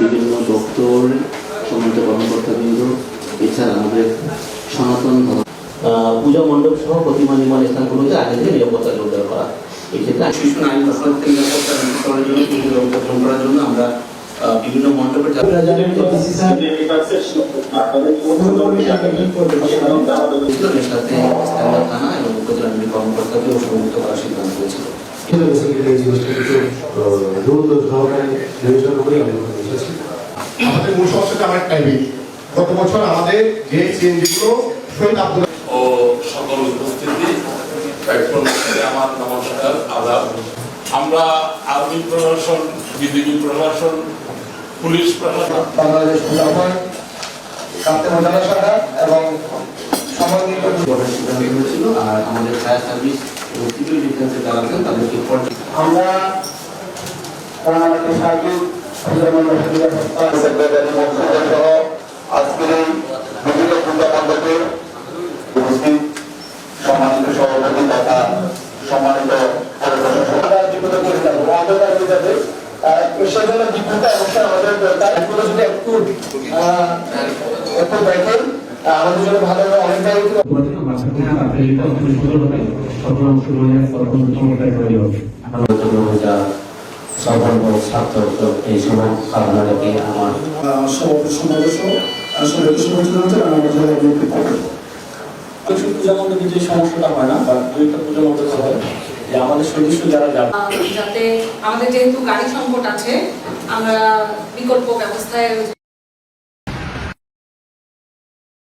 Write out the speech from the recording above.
বিভিন্ন দপ্তর সমস্ত কর্মকর্তাবৃন্দ এছাড়া আমাদের সনাতন ধর্ম পূজা মণ্ডপ সহ প্রতিমা নির্মাণ স্থানগুলোতে আগে থেকে নিরাপত্তা জোরদার করা। এক্ষেত্রে শিশু আইন প্রশাসনকে নিরাপত্তা করার জন্য বিভিন্ন ব্যবস্থা গ্রহণ করার জন্য আমরা আহ, বিভিন্ন মণ্ডপের এর বিবেচনা করে আমি এসেছি আমাদের মূল সমস্যাটা আমার টাইমিং গত বছর আমাদের যে সিএনজিগুলো শহীদ আব্দুল ও সকল উপস্থিতি আমার নমস্কার আদাব আমরা আর্মি প্রশাসন বিজিবি প্রশাসন পুলিশ প্রশাসন বাংলাদেশ এবং করার সিদ্ধান্ত হয়েছিল আর আমাদের ফায়ার সার্ভিস এবং সিভিল ডিফেন্সের যারা আছেন তাদেরকে আমরা আজকের এই বিভিন্ন পূজা উপস্থিত সম্মানিত সভাপতি তথা সম্মানিত সেজন্য বিদ্যুৎটা অবশ্যই আমাদের দরকার যদি একটু একটু দেখেন হয় না বা আমাদের যাতে আমাদের যেহেতু গাড়ি সংকট আছে আমরা বিকল্প ব্যবস্থায়